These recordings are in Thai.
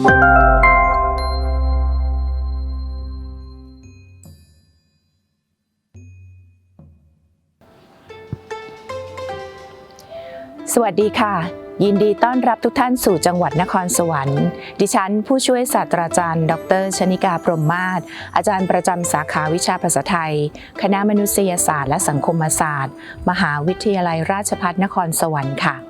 สวัสดีค่ะ ยินดีต้อนรับทุกท่านสู่จังหวัดนครสวรรค์ ดิฉัน ผู้ช่วยศาสตราจารย์ ดรชนิกาพรมมาศอาจารย์ประจำสาขาวิชาภาษาไทย คณะมนุษยศาสตร์และสังคมศาสตร์ มหาวิทยาลัยราชภัฏนครสวรรค์ค่ะ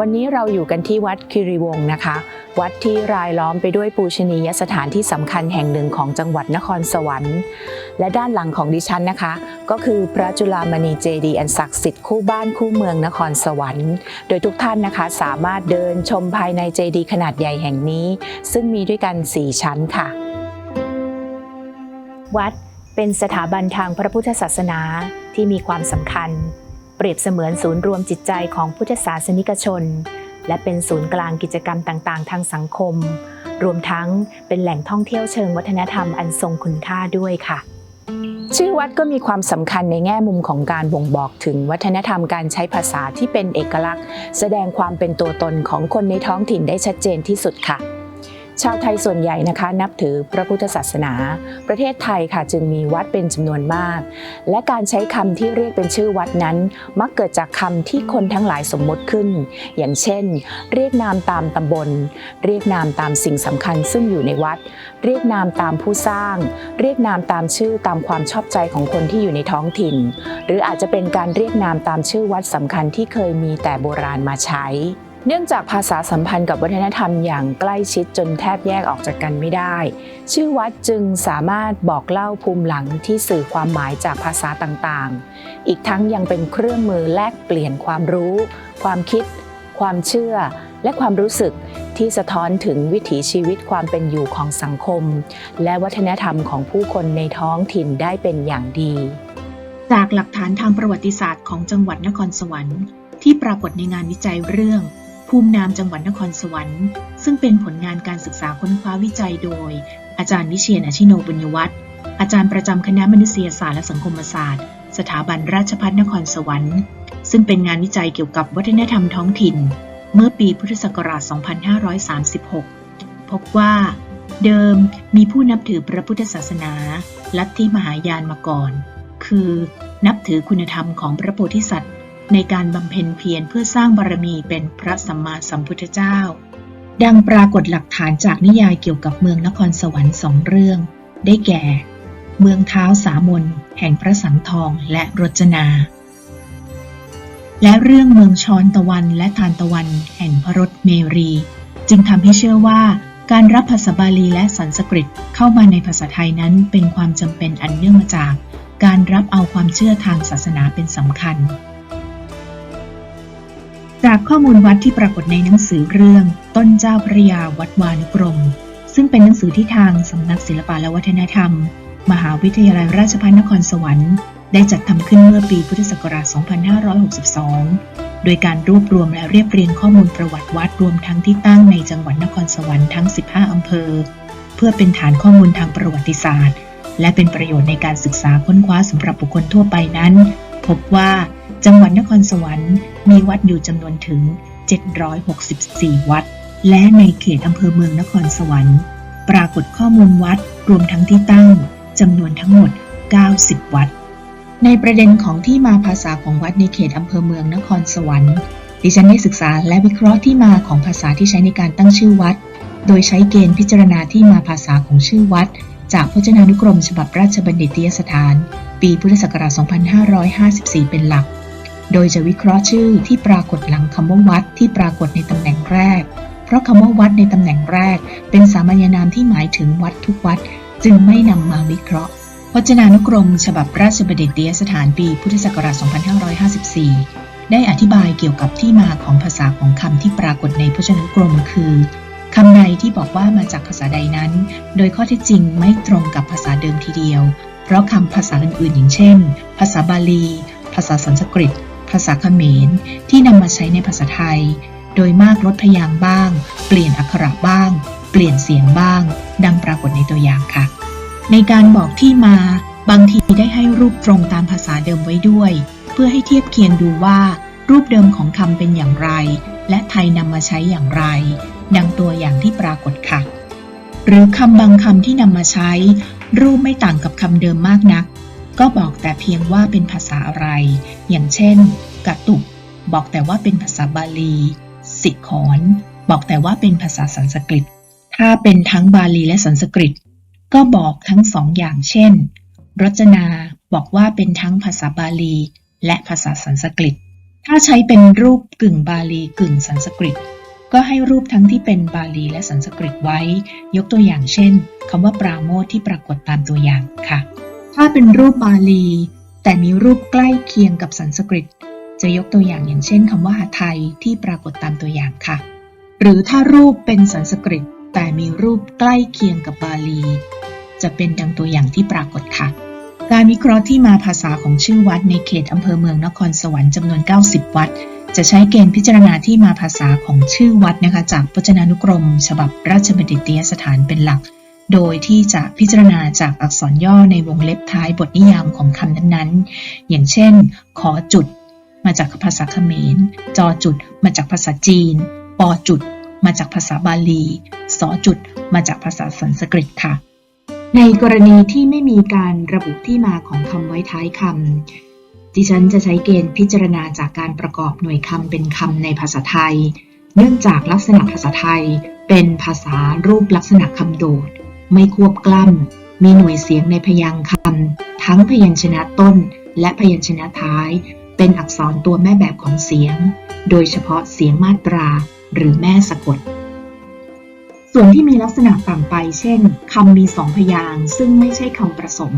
วันนี้เราอยู่กันที่วัดคิริวงศ์นะคะ วัดที่รายล้อมไปด้วยปูชนียสถานที่สำคัญแห่งหนึ่งของจังหวัดนครสวรรค์ และด้านหลังของดิฉันนะคะ ก็คือพระจุลามณีเจดีย์อันศักดิ์สิทธิ์คู่บ้านคู่เมืองนครสวรรค์ โดยทุกท่านนะคะสามารถเดินชมภายในเจดีย์ขนาดใหญ่แห่งนี้ ซึ่งมีด้วยกัน 4 ชั้นค่ะ วัดเป็นสถาบันทางพระพุทธศาสนาที่มีความสำคัญ เปรียบเสมือนศูนย์รวมจิตใจของพุทธศาสนิกชน และเป็นศูนย์กลางกิจกรรมต่างๆ ทางสังคม รวมทั้งเป็นแหล่งท่องเที่ยวเชิงวัฒนธรรมอันทรงคุณค่าด้วยค่ะ ชื่อวัดก็มีความสำคัญในแง่มุมของการบ่งบอกถึงวัฒนธรรมการใช้ภาษาที่เป็นเอกลักษณ์ แสดงความเป็นตัวตนของคนในท้องถิ่นได้ชัดเจนที่สุดค่ะ ชาวไทยส่วนใหญ่นะคะนับถือพระพุทธศาสนา ประเทศไทยค่ะจึงมีวัดเป็นจำนวนมาก และการใช้คำที่เรียกเป็นชื่อวัดนั้น มักเกิดจากคำที่คนทั้งหลายสมมติขึ้น อย่างเช่น เรียกนามตามตำบล เรียกนามตามสิ่งสำคัญซึ่งอยู่ในวัด เรียกนามตามผู้สร้าง เรียกนามตามชื่อตามความชอบใจของคนที่อยู่ในท้องถิ่น หรืออาจจะเป็นการเรียกนามตามชื่อวัดสำคัญที่เคยมีแต่โบราณมาใช้ เนื่องจากภาษาสัมพันธ์กับวัฒนธรรมอย่างใกล้ชิดจนแทบแยกออกจากกันไม่ได้ ชื่อวัดจึงสามารถบอกเล่าภูมิหลังที่สื่อความหมายจากภาษาต่างๆ อีกทั้งยังเป็นเครื่องมือแลกเปลี่ยนความรู้ ความคิด ความเชื่อ และความรู้สึกที่สะท้อนถึงวิถีชีวิตความเป็นอยู่ของสังคม และวัฒนธรรมของผู้คนในท้องถิ่นได้เป็นอย่างดี จากหลักฐานทางประวัติศาสตร์ของจังหวัดนครสวรรค์ ที่ปรากฏในงานวิจัยเรื่อง ภูมินามจังหวัดนครสวรรค์ ซึ่งเป็นผลงานการศึกษาค้นคว้าวิจัยโดย อาจารย์วิเชียนอชิโนบุญวัฒน์อาจารย์ประจำคณะมนุษยศาสตร์และสังคมศาสตร์ สถาบันราชภัฏนครสวรรค์ ซึ่งเป็นงานวิจัยเกี่ยวกับวัฒนธรรมท้องถิ่น เมื่อปีพุทธศักราช 2536 พบว่า เดิมมีผู้นับถือพระพุทธศาสนา ลัทธิมหายานมาก่อน คือ นับถือคุณธรรมของพระโพธิสัตว์ ในการบำเพ็ญเพียรเพื่อสร้างบารมีเป็นพระสัมมาสัมพุทธเจ้า ดังปรากฏหลักฐานจากนิยายเกี่ยวกับเมืองนครสวรรค์สองเรื่อง ได้แก่ เมืองเท้าสามนแห่งพระสังทองและรจนา และเรื่องเมืองชอนตะวันและทานตะวันแห่งพระรถเมรี จึงทำให้เชื่อว่าการรับภาษาบาลีและสันสกฤตเข้ามาในภาษาไทยนั้นเป็นความจำเป็นอันเนื่องมาจาก การรับเอาความเชื่อทางศาสนาเป็นสำคัญ จากข้อมูลวัดที่ปรากฏในหนังสือเรื่อง ต้นเจ้าพระยาวัดวานุกรม ซึ่งเป็นหนังสือที่ทางสำนักศิลปะและวัฒนธรรม มหาวิทยาลัยราชภัฏนครสวรรค์ ได้จัดทำขึ้นเมื่อปีพุทธศักราช 2562 โดยการรวบรวมและเรียบเรียงข้อมูลประวัติวัดรวมทั้งที่ตั้งในจังหวัดนครสวรรค์ทั้ง 15 อำเภอ เพื่อเป็นฐานข้อมูลทางประวัติศาสตร์ และเป็นประโยชน์ในการศึกษาค้นคว้าสำหรับบุคคลทั่วไปนั้น พบว่า จังหวัดนครสวรรค์มีวัดอยู่จำนวนถึง 764 วัด และในเขตอำเภอเมืองนครสวรรค์ ปรากฏข้อมูลวัดรวมทั้งที่ตั้งจำนวนทั้งหมด 90 วัด ในประเด็นของที่มาภาษาของวัดในเขตอำเภอเมืองนครสวรรค์ ดิฉันได้ศึกษาและวิเคราะห์ที่มาของภาษาที่ใช้ในการตั้งชื่อวัด โดยใช้เกณฑ์พิจารณาที่มาภาษาของชื่อวัด จากพจนานุกรมฉบับราชบัณฑิตยสถาน ปีพุทธศักราช 2554 เป็นหลัก โดยจะวิเคราะห์ชื่อที่ปรากฏหลังคำว่าวัดที่ปรากฏในตำแหน่งแรก เพราะคำว่าวัดในตำแหน่งแรก เป็นสามัญนามที่หมายถึงวัดทุกวัด จึงไม่นำมาวิเคราะห์ พจนานุกรม ฉบับราชบัณฑิตยสถานปีพุทธศักราช 2554 ได้อธิบายเกี่ยวกับที่มาของภาษาของคำที่ปรากฏในพจนานุกรมคือคำใดที่บอกว่ามาจากภาษาใดนั้น โดยข้อเท็จจริงไม่ตรงกับภาษาเดิมทีเดียว เพราะคำภาษาอื่นๆ อย่างเช่น ภาษาบาลี ภาษาสันสกฤต ภาษาเขมร ที่นำมาใช้ในภาษาไทย โดยมากลดพยางค์บ้าง เปลี่ยนอักขระบ้าง เปลี่ยนเสียงบ้าง ดังปรากฏในตัวอย่างค่ะ ในการบอกที่มา บางทีได้ให้รูปตรงตามภาษาเดิมไว้ด้วย เพื่อให้เทียบเคียงดูว่า รูปเดิมของคำเป็นอย่างไร และไทยนำมาใช้อย่างไร ดังตัวอย่างที่ปรากฏค่ะ หรือคำบางคำที่นำมาใช้ รูปไม่ต่างกับคำเดิมมากนัก ก็บอกแต่เพียงว่าเป็นภาษาอะไร อย่างเช่น กระตุก บอกแต่ว่าเป็นภาษาบาลี สิกขอน บอกแต่ว่าเป็นภาษาสันสกฤต ถ้าเป็นทั้งบาลีและสันสกฤต ก็บอกทั้งสองอย่างเช่น รจนาบอกว่าเป็นทั้งภาษาบาลี และภาษาสันสกฤต ถ้าใช้เป็นรูปกึ่งบาลีกึ่งสันสกฤต ก็ให้รูปทั้งที่เป็นบาลีและสันสกฤตไว้ ยกตัวอย่างเช่นคำว่าปราโมทที่ปรากฏตามตัวอย่างค่ะ ถ้าเป็นรูปบาลี แต่มีรูปใกล้เคียงกับสันสกฤต จะยกตัวอย่างอย่างเช่นคำว่าหาไทยที่ปรากฏตามตัวอย่างค่ะ หรือถ้ารูปเป็นสันสกฤต แต่มีรูปใกล้เคียงกับบาลี จะเป็นดังตัวอย่างที่ปรากฏค่ะ การวิเคราะห์ที่มาภาษาของชื่อวัดในเขตอำเภอเมืองนครสวรรค์จำนวน 90 วัดจะใช้เกณฑ์พิจารณาที่มาภาษาของชื่อวัดนะคะจากพจนานุกรม ฉบับราชบัณฑิตยสถานเป็นหลัก โดยที่จะพิจารณาจากอักษรย่อในวงเล็บท้ายบทนิยามของคำนั้นๆ อย่างเช่น ขอจุด มาจากภาษาเขมร จอจุด มาจากภาษาจีน ปอจุด มาจากภาษาบาลีสอจุด มาจากภาษาสันสกฤตค่ะ ในกรณีที่ไม่มีการระบุที่มาของคำไว้ท้ายคำดิฉันจะใช้เกณฑ์พิจารณาจากการประกอบหน่วยคำเป็นคำในภาษาไทย เนื่องจากลักษณะภาษาไทยเป็นภาษารูปลักษณะคำโดด ไม่ควบกล้ำ มีหน่วยเสียงในพยางค์คำทั้งพยัญชนะต้นและพยัญชนะท้าย เป็นอักษรตัวแม่แบบของเสียง โดยเฉพาะเสียงมาตราหรือแม่สะกด ส่วนที่มีลักษณะต่างไป เช่นคำมีสองพยางค์ซึ่งไม่ใช่คำประสม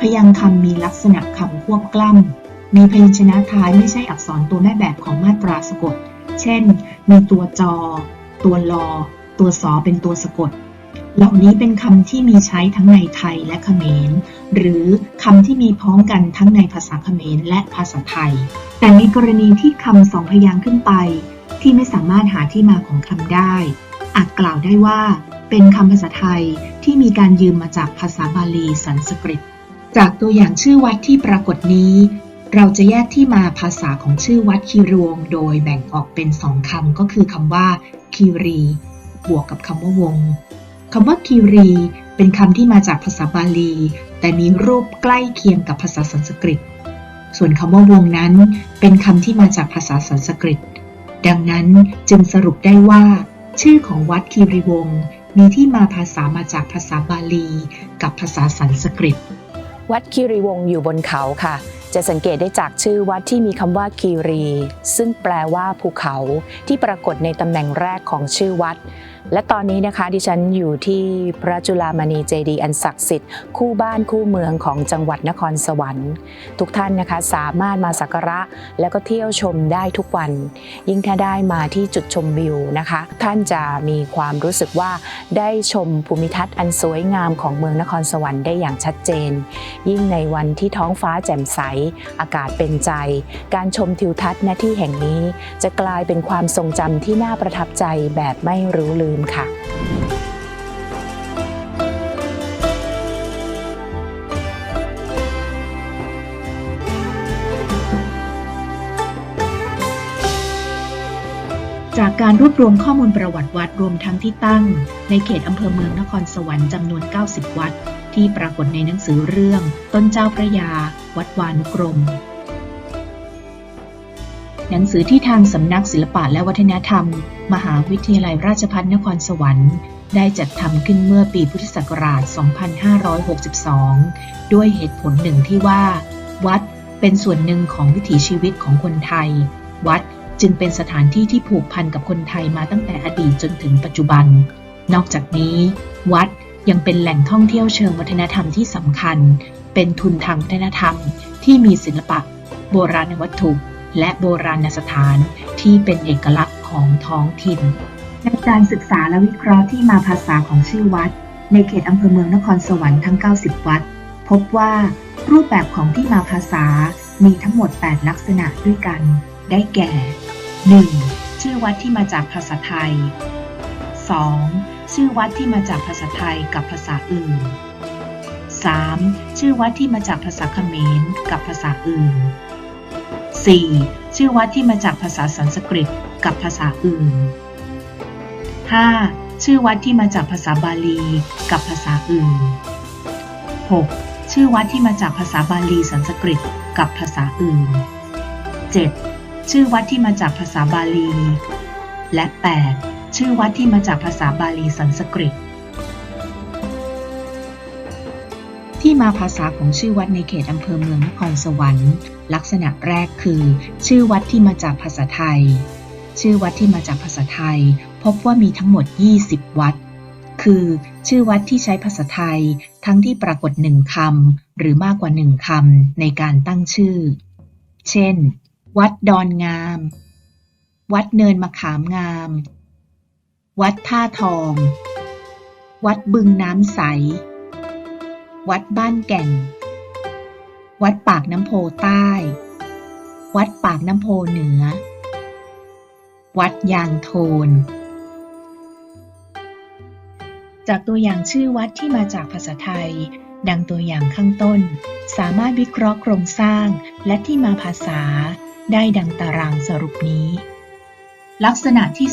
พยางค์คำมีลักษณะคำควบกล้ำ มีพยัญชนะท้ายไม่ใช่อักษรตัวแม่แบบของมาตราสะกด เช่น มีตัวจอ ตัวลอ ตัวสอเป็นตัวสะกด เหล่านี้เป็นคำที่มีใช้ทั้งในไทยและเขมร หรือคำที่มีพร้อมกันทั้งในภาษาเขมรและภาษาไทย แต่ในกรณีที่คำสองพยางค์ขึ้นไป ที่ไม่สามารถหาที่มาของคำได้ อาจกล่าวได้ว่า เป็นคำภาษาไทยที่มีการยืมมาจากภาษาบาลีสันสกฤต จากตัวอย่างชื่อวัดที่ปรากฏนี้ เราจะแยกที่มาภาษาของชื่อวัดคีรวง โดยแบ่งออกเป็นสองคำก็คือคำว่าคีรี บวกกับคำว่าวง คำว่าคีรีเป็นคำที่มาจากภาษาบาลี แต่มีรูปใกล้เคียงกับภาษาสันสกฤต ส่วนคำว่าวงนั้นเป็นคำที่มาจากภาษาสันสกฤต ดังนั้นจึงสรุปได้ว่า ชื่อของวัดคีรีวงมีที่มาภาษามาจากภาษาบาลี กับภาษาสันสกฤต วัดคีรีวงอยู่บนเขาค่ะ จะสังเกตได้จากชื่อวัดที่มีคำว่าคีรี ซึ่งแปลว่าภูเขาที่ปรากฏในตำแหน่งแรกของชื่อวัด และตอนนี้นะคะดิฉันอยู่ที่พระจุลามณีเจดีย์อันศักดิ์สิทธิ์คู่บ้านคู่เมืองของจังหวัดนครสวรรค์ ทุกท่านนะคะสามารถมาสักการะแล้วก็เที่ยวชมได้ทุกวัน ยิ่งถ้าได้มาที่จุดชมวิวนะคะ ท่านจะมีความรู้สึกว่าได้ชมภูมิทัศน์อันสวยงามของเมืองนครสวรรค์ได้อย่างชัดเจน ยิ่งในวันที่ท้องฟ้าแจ่มใส อากาศเป็นใจ การชมทิวทัศน์ณที่แห่งนี้ จะกลายเป็นความทรงจำที่น่าประทับใจแบบไม่รู้ลืมค่ะจากการรวบรวมข้อมูลประวัติวัดรวมทั้งที่ตั้ง ในเขตอำเภอเมืองนครสวรรค์จำนวน 90 วัด ที่ปรากฏในหนังสือเรื่อง ต้นเจ้าพระยา วัดวานุกรม หนังสือที่ทางสำนักศิลปะและวัฒนธรรม มหาวิทยาลัยราชภัฏนครสวรรค์ ได้จัดทำขึ้นเมื่อปีพุทธศักราช 2562 ด้วยเหตุผลหนึ่งที่ว่า วัดเป็นส่วนหนึ่งของวิถีชีวิตของคนไทย วัดจึงเป็นสถานที่ที่ผูกพันกับคนไทยมาตั้งแต่อดีตจนถึงปัจจุบัน นอกจากนี้ วัดยังเป็นแหล่งท่องเที่ยวเชิงวัฒนธรรมที่สำคัญ เป็นทุนทางวัฒนธรรม ที่มีศิลปะ โบราณวัตถุ และโบราณสถานที่เป็นเอกลักษณ์ของท้องถิ่น ในการศึกษาและวิเคราะห์ที่มาภาษาของชื่อวัด ในเขตอำเภอเมืองนครสวรรค์ทั้ง 90 วัด พบว่ารูปแบบของที่มาภาษามีทั้งหมด 8 ลักษณะด้วยกัน ได้แก่ 1. ชื่อวัดที่มาจากภาษาไทย 2. ชื่อวัดที่มาจากภาษาไทยกับภาษาอื่น 3. ชื่อวัดที่มาจากภาษาเขมรกับภาษาอื่น 4. ชื่อวัดที่มาจากภาษาสันสกฤตกับภาษาอื่น 5. ชื่อวัดที่มาจากภาษาบาลีกับภาษาอื่น 6. ชื่อวัดที่มาจากภาษาบาลีสันสกฤตกับภาษาอื่น 7. ชื่อวัดที่มาจากภาษาบาลี และ 8. ชื่อวัดที่มาจากภาษาบาลีสันสกฤต ที่มาภาษาของชื่อวัดในเขตอำเภอเมืองนครสวรรค์ ลักษณะแรกคือ ชื่อวัดที่มาจากภาษาไทย ชื่อวัดที่มาจากภาษาไทย พบว่ามีทั้งหมด 20 วัด คือ ชื่อวัดที่ใช้ภาษาไทย ทั้งที่ปรากฏหนึ่งคำหรือมากกว่าหนึ่งคำในการตั้งชื่อ เช่น วัดดอนงาม วัดเนินมะขามงาม วัดท่าทอง วัดบึงน้ำใส วัดบ้านแก่น วัดปากน้ำโพใต้ วัดปากน้ำโพเหนือ วัดยางโทน จากตัวอย่างชื่อวัดที่มาจากภาษาไทย ดังตัวอย่างข้างต้น สามารถวิเคราะห์โครงสร้างและที่มาภาษาได้ดังตารางสรุปนี้ ลักษณะที่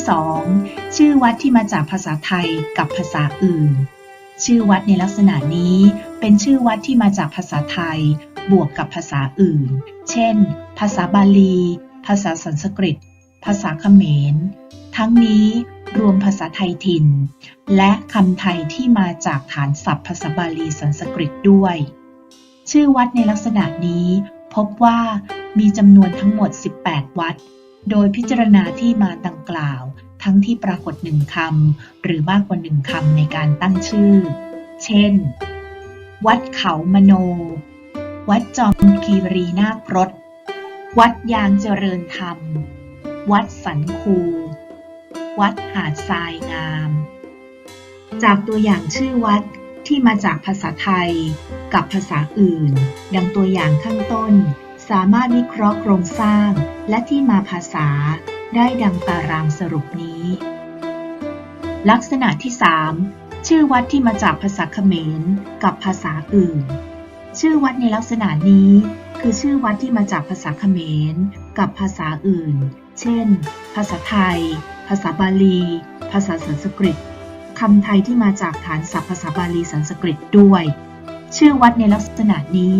2 ชื่อวัดที่มาจากภาษาไทยกับภาษาอื่น ชื่อวัดในลักษณะนี้เป็นชื่อวัดที่มาจากภาษาไทย บวกกับภาษาอื่น เช่น ภาษาบาลี ภาษาสันสกฤต ภาษาเขมร ทั้งนี้รวมภาษาไทยถิ่น และคำไทยที่มาจากฐานศัพท์ภาษาบาลีสันสกฤตด้วย ชื่อวัดในลักษณะนี้ พบว่ามีจำนวนทั้งหมด 18 วัด โดยพิจารณาที่มาดังกล่าว ทั้งที่ปรากฏหนึ่งคำหรือมากกว่าหนึ่งคำในการตั้งชื่อ เช่น วัดเขามโน วัดจอมคีรีนาครถ วัดยางเจริญธรรม วัดสันคู วัดหาดทรายงาม จากตัวอย่างชื่อวัดที่มาจากภาษาไทยกับภาษาอื่น ดังตัวอย่างข้างต้น สามารถวิเคราะห์โครงสร้างและที่มาภาษาได้ดังตารางสรุปนี้ ลักษณะที่ 3 ชื่อวัดที่มาจากภาษาเขมรกับภาษาอื่น ชื่อวัดในลักษณะนี้ คือชื่อวัดที่มาจากภาษาเขมร กับภาษาอื่น เช่น ภาษาไทย ภาษาบาลี ภาษาสันสกฤตคำไทยที่มาจากฐานศัพท์ภาษาบาลีสันสกฤตด้วย ชื่อวัดในลักษณะนี้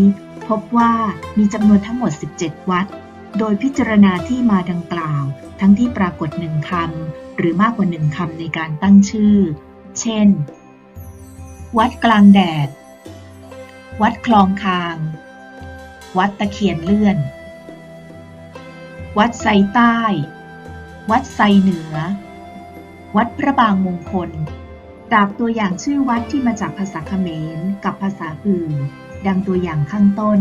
พบว่ามีจำนวนทั้งหมด 17 วัด โดยพิจารณาที่มาดังกล่าว ทั้งที่ปรากฏหนึ่งคำหรือมากกว่าหนึ่งคำในการตั้งชื่อ เช่น วัดกลางแดด วัดคลองคาง วัดตะเคียนเลื่อน วัดไซใต้ วัดไซเหนือ วัดพระบางมงคลจากตัวอย่างชื่อวัดที่มาจากภาษาเขมรกับภาษาอื่น ดังตัวอย่างข้างต้น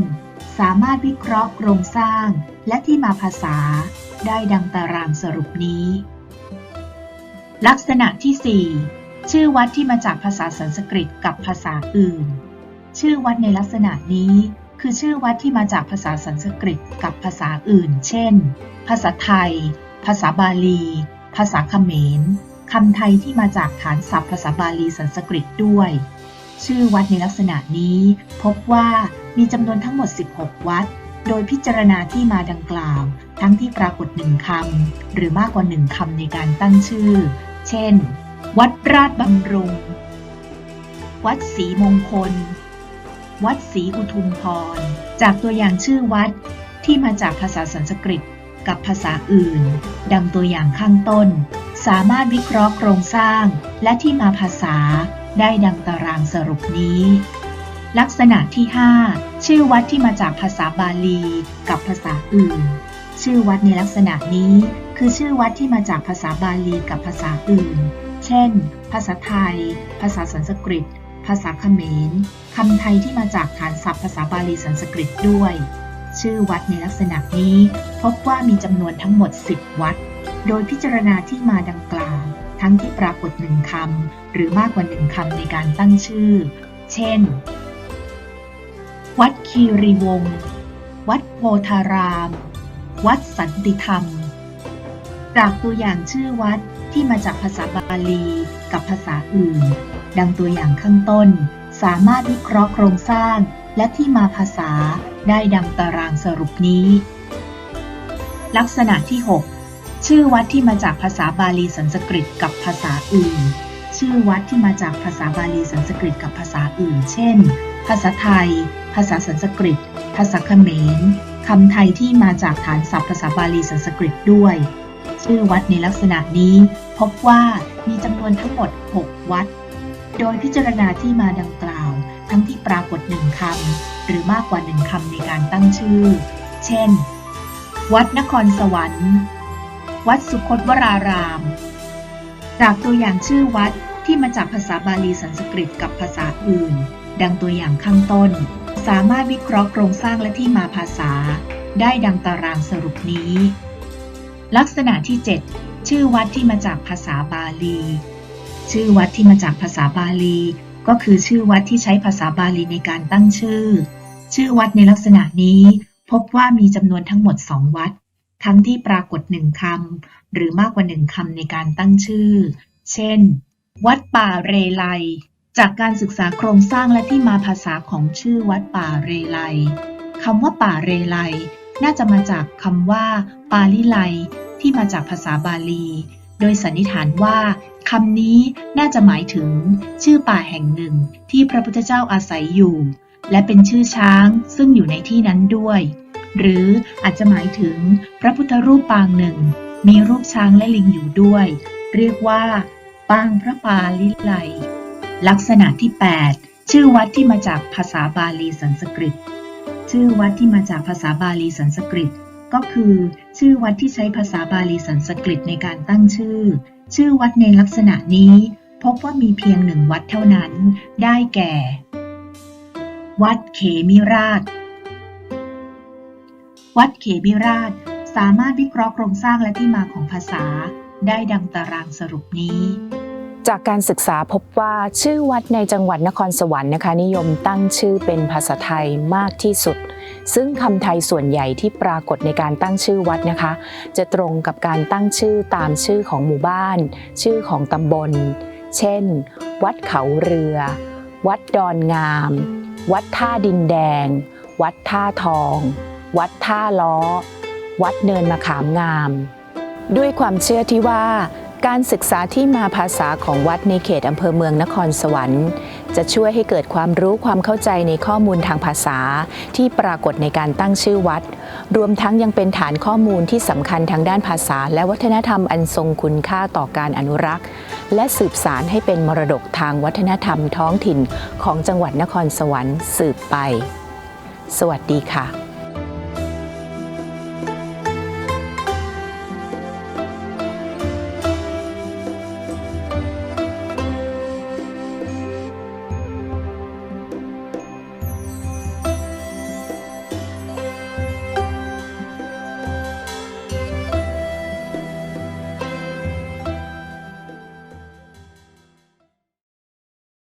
สามารถวิเคราะห์โครงสร้างและที่มาภาษาได้ดังตารางสรุปนี้ ลักษณะที่ 4 ชื่อวัดที่มาจากภาษาสันสกฤตกับภาษาอื่น ชื่อวัดในลักษณะนี้ คือชื่อวัดที่มาจากภาษาสันสกฤตกับภาษาอื่น เช่น ภาษาไทย ภาษาบาลี ภาษาเขมรคำไทยที่มาจากฐานศัพท์ภาษาบาลีสันสกฤตด้วย ชื่อวัดในลักษณะนี้ พบว่ามีจำนวนทั้งหมด 16 วัด โดยพิจารณาที่มาดังกล่าว ทั้งที่ปรากฏหนึ่งคำ หรือมากกว่าหนึ่งคำในการตั้งชื่อ เช่น วัดราชบำรุง วัดศรีมงคล วัดศรีอุทุมพร จากตัวอย่างชื่อวัดที่มาจากภาษาสันสกฤตกับภาษาอื่น ดังตัวอย่างข้างต้น สามารถวิเคราะห์โครงสร้าง และที่มาภาษาได้ดังตารางสรุปนี้ ลักษณะที่ 5 ชื่อวัดที่มาจากภาษาบาลี กับภาษาอื่น ชื่อวัดในลักษณะนี้ คือชื่อวัดที่มาจากภาษาบาลีกับภาษาอื่น เช่น ภาษาไทย ภาษาสันสกฤต ภาษาเขมรคำไทยที่มาจากฐานศัพท์ภาษาบาลีสันสกฤตด้วย ชื่อวัดในลักษณะนี้ พบว่ามีจำนวนทั้งหมด 10 วัด โดยพิจารณาที่มาดังกล่าว ทั้งที่ปรากฏหนึ่งคำหรือมากกว่าหนึ่งคำในการตั้งชื่อ เช่น วัดคีรีวงศ์วัดโพธาราม วัดสันติธรรม จากตัวอย่างชื่อวัดที่มาจากภาษาบาลีกับภาษาอื่น ดังตัวอย่างข้างต้น สามารถวิเคราะห์โครงสร้าง และที่มาภาษาได้ดังตารางสรุปนี้ ลักษณะที่ 6 ชื่อวัดที่มาจากภาษาบาลีสันสกฤตกับภาษาอื่น ชื่อวัดที่มาจากภาษาบาลีสันสกฤตกับภาษาอื่น เช่น ภาษาไทย ภาษาสันสกฤต ภาษาเขมรคำไทยที่มาจากฐานศัพท์ภาษาบาลีสันสกฤตด้วย ชื่อวัดในลักษณะนี้ พบว่ามีจำนวนทั้งหมด 6 วัด โดยพิจารณาที่มาดังกล่าว ทั้งที่ปรากฏหนึ่งคำหรือมากกว่าหนึ่งคำในการตั้งชื่อ เช่น วัดนครสวรรค์ วัดสุคตวราราม จากตัวอย่างชื่อวัดที่มาจากภาษาบาลีสันสกฤตกับภาษาอื่น ดังตัวอย่างข้างต้น สามารถวิเคราะห์โครงสร้างและที่มาภาษา ได้ดังตารางสรุปนี้ ลักษณะที่ 7 ชื่อวัดที่มาจากภาษาบาลี ชื่อวัดที่มาจากภาษาบาลี ก็คือชื่อวัดที่ใช้ภาษาบาลีในการตั้งชื่อ ชื่อวัดในลักษณะนี้ พบว่ามีจำนวนทั้งหมดสองวัด ทั้งที่ปรากฏหนึ่งคำหรือมากกว่าหนึ่งคำในการตั้งชื่อ เช่น วัดป่าเรไลจากการศึกษาโครงสร้างและที่มาภาษาของชื่อวัดป่าเรไลคำว่าป่าเรไลน่าจะมาจากคำว่า ปาลิไลที่มาจากภาษาบาลี โดยสันนิษฐานว่าคำนี้น่าจะหมายถึงชื่อป่าแห่งหนึ่งที่พระพุทธเจ้าอาศัยอยู่ และเป็นชื่อช้างซึ่งอยู่ในที่นั้นด้วย หรืออาจจะหมายถึงพระพุทธรูปปางหนึ่ง มีรูปช้างและลิงอยู่ด้วย เรียกว่า ปางพระปาลิไลลักษณะที่ 8 ชื่อวัดที่มาจากภาษาบาลีสันสกฤต ชื่อวัดที่มาจากภาษาบาลีสันสกฤต ก็คือ ชื่อวัดที่ใช้ภาษาบาลีสันสกฤตในการตั้งชื่อ ชื่อวัดในลักษณะนี้ พบว่ามีเพียงหนึ่งวัดเท่านั้น ได้แก่ วัดเขมิราช วัดเขมิราชสามารถวิเคราะห์โครงสร้างและที่มาของภาษา ได้ดังตารางสรุปนี้จากการศึกษาพบว่าชื่อวัดในจังหวัดนครสวรรค์นะคะ นิยมตั้งชื่อเป็นภาษาไทยมากที่สุด ซึ่งคำไทยส่วนใหญ่ที่ปรากฏในการตั้งชื่อวัดนะคะ จะตรงกับการตั้งชื่อตามชื่อของหมู่บ้าน ชื่อของตำบล เช่น วัดเขาเรือ วัดดอนงาม วัดท่าดินแดง วัดท่าทอง วัดท่าล้อ วัดเนินมะขามงาม ด้วยความเชื่อที่ว่าการศึกษาที่มาภาษาของวัดในเขตอำเภอเมืองนครสวรรค์ จะช่วยให้เกิดความรู้ความเข้าใจในข้อมูลทางภาษา ที่ปรากฏในการตั้งชื่อวัด รวมทั้งยังเป็นฐานข้อมูลที่สำคัญทางด้านภาษา และวัฒนธรรมอันทรงคุณค่าต่อการอนุรักษ์ และสืบสารให้เป็นมรดกทางวัฒนธรรมท้องถิ่นของจังหวัดนครสวรรค์สืบไป สวัสดีค่ะ